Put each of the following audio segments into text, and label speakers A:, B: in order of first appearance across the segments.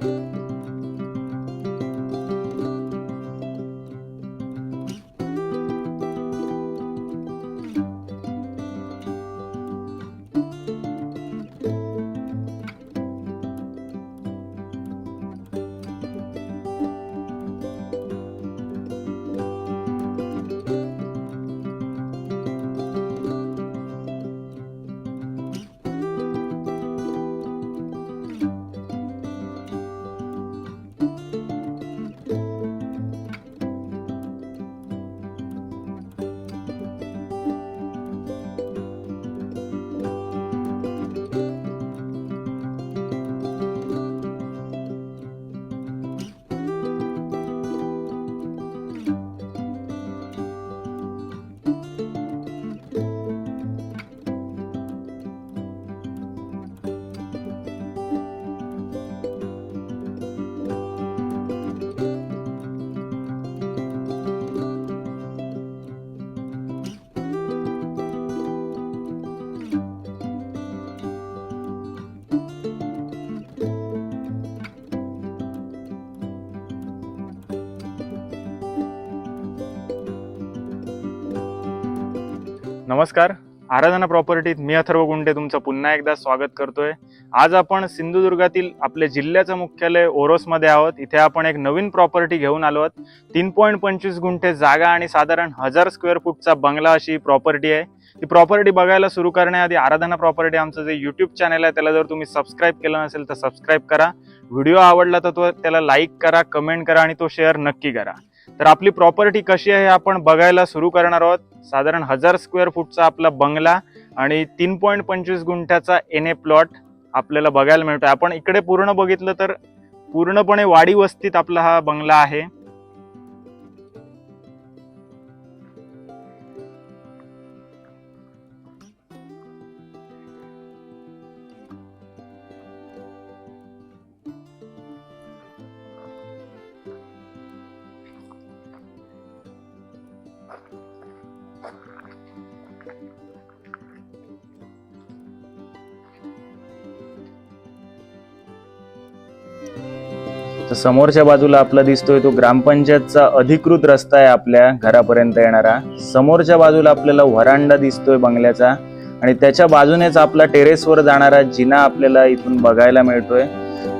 A: Thank you. नमस्कार. आराधना प्रॉपर्टीत मी अथर्व गुंडे तुमचं पुन्हा एकदा स्वागत करतोय. आज आपण सिंधुदुर्गातील आपले जिल्ह्याचं मुख्यालय ओरोसमध्ये आहोत. इथे आपण एक नवीन प्रॉपर्टी घेऊन आलो आहोत. तीन पॉईंट पंचवीस गुंठे जागा आणि साधारण हजार स्क्वेअर फूटचा बंगला अशी प्रॉपर्टी आहे. ती प्रॉपर्टी बघायला सुरू करण्याआधी आराधना प्रॉपर्टी आमचं जे यूट्यूब चॅनल आहे त्याला जर तुम्ही सबस्क्राईब केलं नसेल तर सबस्क्राईब करा. व्हिडिओ आवडला तर तो त्याला लाईक करा कमेंट करा आणि तो शेअर नक्की करा. तर आपली प्रॉपर्टी कशी आहे आपण बघायला सुरू करणार आहोत. साधारण हजार स्क्वेअर फूटचा आपला बंगला आणि तीन पॉईंट पंचवीस गुंठ्याचा एन ए प्लॉट आपल्याला बघायला मिळतोय. आपण इकडे पूर्ण बघितलं तर पूर्णपणे वाडी वस्तीत आपला हा बंगला आहे. तर समोरच्या बाजूला आपला दिसतोय तो ग्रामपंचायतचा अधिकृत रस्ता आहे आपल्या घरापर्यंत येणारा. समोरच्या बाजूला आपल्याला व्हरांडा दिसतोय बंगल्याचा. आणि त्याच्या बाजूनेच आपला टेरेसवर जाणारा जिना आपल्याला इथून बघायला मिळतोय.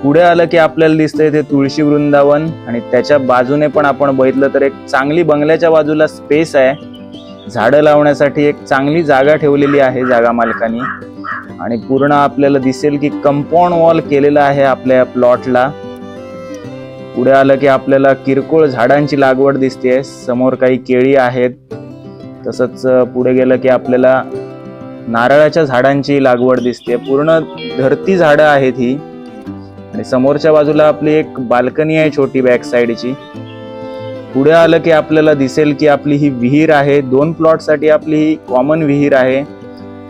A: पुढे आलं की आपल्याला दिसतंय ते तुळशी वृंदावन. आणि त्याच्या बाजूने पण आपण बघितलं तर एक चांगली बंगल्याच्या बाजूला स्पेस आहे. झाडं लावण्यासाठी एक चांगली जागा ठेवलेली आहे जागा मालकानी. आणि पूर्ण आपल्याला दिसेल की कंपाऊंड वॉल केलेला आहे आपल्या प्लॉटला पुढे आलं की आपल्याला किरकोळ झाडांची लागवड दिसते समोर काही केळी आहेत. तसंच पुढे गेलं की आपल्याला नारळाच्या झाडांची लागवड दिसते पूर्ण धरती झाडं आहेत ही. आणि समोरच्या बाजूला आपली एक बाल्कनी आहे छोटी बॅक साईडची पुढे आलं की आपल्याला दिसेल की आपली ही विहीर आहे. दोन प्लॉटसाठी आपली ही कॉमन विहीर आहे.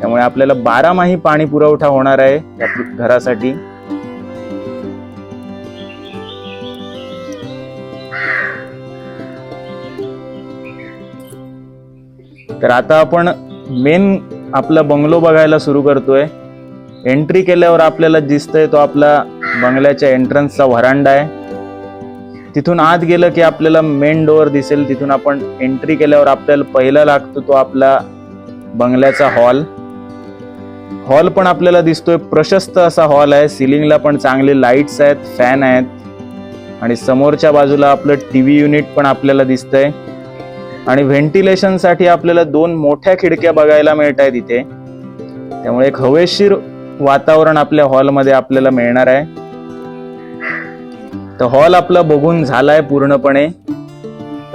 A: त्यामुळे आपल्याला बारामाही पाणी पुरवठा होणार आहे. या घरासाठी. तर आता आपण मेन आपला बंगलो बघायला सुरू करतोय. एंट्री केल्यावर आपल्याला दिसतंय तो आपला बंगल्याच्या एंट्रन्सचा व्हरांडा आहे. तिथून आत गेलं की आपल्याला मेन डोअर दिसेल. तिथून आपण एंट्री केल्यावर आपल्याला पहिला लागतो तो आपला बंगल्याचा हॉल हॉल पण आपल्याला दिसतोय. प्रशस्त असा हॉल आहे. सिलिंगला पण चांगले लाईट्स आहेत फॅन आहेत. आणि समोरच्या बाजूला आपलं टी व्ही युनिट पण आपल्याला दिसतंय. आणि व्हेंटिलेशनसाठी आपल्याला दोन मोठ्या खिडक्या बघायला मिळत आहेत इथे. त्यामुळे एक हवेशीर वातावरण आपल्या हॉलमध्ये आपल्याला मिळणार आहे. तर हॉल आपला बघून झालाय पूर्णपणे.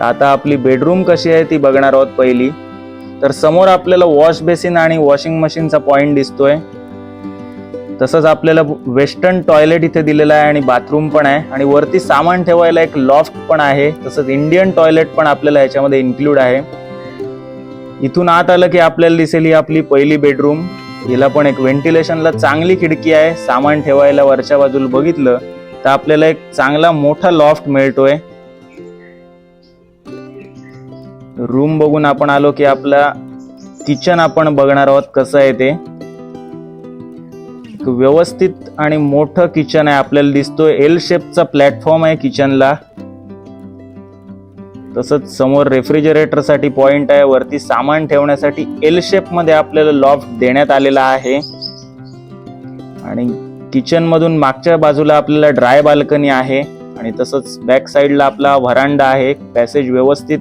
A: आता आपली बेडरूम कशी आहे ती बघणार आहोत पहिली. तर समोर आपल्याला वॉश बेसिन आणि वॉशिंग मशीनचा पॉइंट दिसतोय. तसंच आपल्याला वेस्टर्न टॉयलेट इथे दिलेलं आहे आणि बाथरूम पण आहे. आणि वरती सामान ठेवायला एक लॉफ्ट पण आहे. तसंच इंडियन टॉयलेट पण आपल्याला याच्यामध्ये इन्क्लूड आहे. इथून आत आलं की आपल्याला दिसेल ही आपली पहिली बेडरूम हिला पण एक व्हेंटिलेशनला चांगली खिडकी आहे. सामान ठेवायला वरच्या बाजूला बघितलं तर आपल्याला एक चांगला मोठा लॉफ्ट मिळतोय. रूम बघून आपण आलो की आपला किचन आपण बघणार आहोत कसं आहे ते. एक व्यवस्थित आणि मोठं किचन आहे आपल्याला दिसतोय. एल शेपचा प्लॅटफॉर्म आहे किचनला. तसंच समोर रेफ्रिजरेटरसाठी पॉइंट आहे. वरती सामान ठेवण्यासाठी एल शेपमध्ये आपल्याला लॉफ्ट देण्यात आलेला आहे. आणि किचन मधून मागच्या बाजूला आपल्याला ड्राय बाल्कनी आहे. आणि तसंच बॅक साईडला आपला व्हरांडा आहे. पॅसेज व्यवस्थित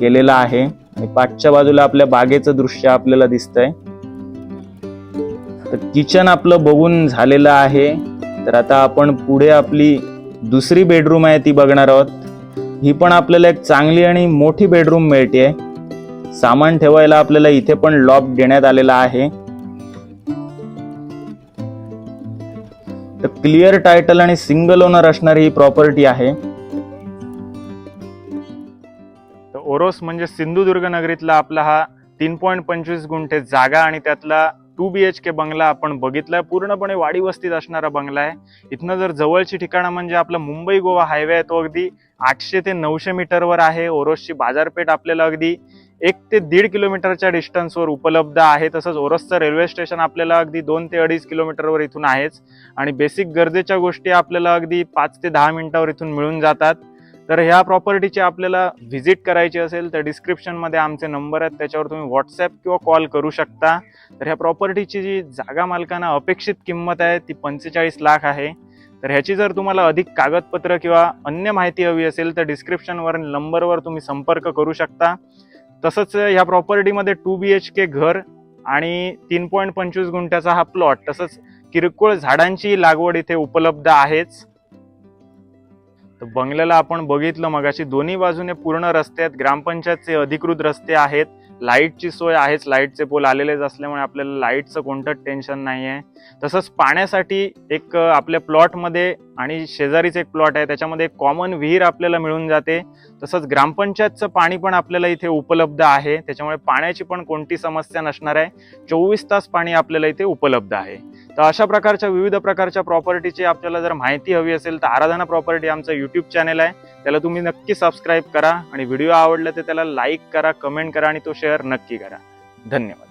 A: केलेला आहे. आणि पाठच्या बाजूला आपल्या बागेचं दृश्य आपल्याला दिसतंय. तर किचन आपलं बघून झालेलं आहे. तर आता आपण पुढे आपली दुसरी बेडरूम आहे ती बघणार आहोत. ही पण आपल्याला एक चांगली आणि मोठी बेडरूम मिळते सामान ठेवायला आपल्याला इथे पण लॉक देण्यात आलेला आहे. तर क्लिअर टायटल आणि सिंगल ओनर असणारी ही प्रॉपर्टी आहे. तर ओरोस म्हणजे सिंधुदुर्ग नगरीतला आपला हा तीन पॉईंट पंचवीस गुंठे जागा आणि त्यातला टू बी एच के बंगला आपण बघितलाय. पूर्णपणे वाडी वस्तीत असणारा बंगला आहे. इथनं जर जवळची ठिकाणं म्हणजे आपला मुंबई गोवा हायवे आहे तो अगदी आठशे ते नऊशे मीटरवर आहे. ओरोसची बाजारपेठ आपल्याला अगदी एक ते दीड किलोमीटरच्या डिस्टन्सवर उपलब्ध आहे. तसंच ओरसचं रेल्वे स्टेशन आपल्याला अगदी दोन ते अडीच किलोमीटरवर इथून आहेच. आणि बेसिक गरजेच्या गोष्टी आपल्याला अगदी पाच ते दहा मिनिटावर इथून मिळून जातात. तर ह्या प्रॉपर्टीची आपल्याला व्हिजिट करायची असेल तर डिस्क्रिप्शनमध्ये आमचे नंबर आहेत. त्याच्यावर तुम्ही व्हॉट्सॲप किंवा कॉल करू शकता. तर ह्या प्रॉपर्टीची जी जागा मालकांना अपेक्षित किंमत आहे ती पंचेचाळीस लाख आहे. तर ह्याची जर तुम्हाला अधिक कागदपत्र किंवा अन्य माहिती हवी असेल तर डिस्क्रिप्शनवर नंबरवर तुम्ही संपर्क करू शकता. तसंच ह्या प्रॉपर्टीमध्ये टू बी एच के घर आणि तीन पॉईंट पंचवीस गुंठ्याचा हा प्लॉट तसंच किरकोळ झाडांची लागवड इथे उपलब्ध आहेच. तर बंगल्याला आपण बघितलं मगाशी दोन्ही बाजूने पूर्ण रस्ते आहेत. ग्रामपंचायतचे अधिकृत रस्ते आहेत. लाईटची सोय आहेच. लाईटचे पोल आलेलेच असल्यामुळे आपल्याला लाईटचं कोणतंच टेन्शन नाही आहे तसंच पाण्यासाठी एक आपल्या प्लॉटमध्ये आणि शेजारीच एक प्लॉट आहे. त्याच्यामध्ये एक कॉमन विहीर आपल्याला मिळून जाते. तसंच ग्रामपंचायतचं पाणी पण आपल्याला इथे उपलब्ध आहे. त्याच्यामुळे पाण्याची पण कोणती समस्या नसणार आहे. चोवीस तास पाणी आपल्याला इथे उपलब्ध आहे. तर अशा प्रकारच्या विविध प्रकारच्या प्रॉपर्टीची आपल्याला जर माहिती हवी असेल तर आराधना प्रॉपर्टी आमचं यूट्यूब चॅनल आहे. त्याला तुम्ही नक्की सबस्क्राईब करा आणि व्हिडिओ आवडला तर त्याला लाईक करा कमेंट करा आणि तो शेअर नक्की करा. धन्यवाद.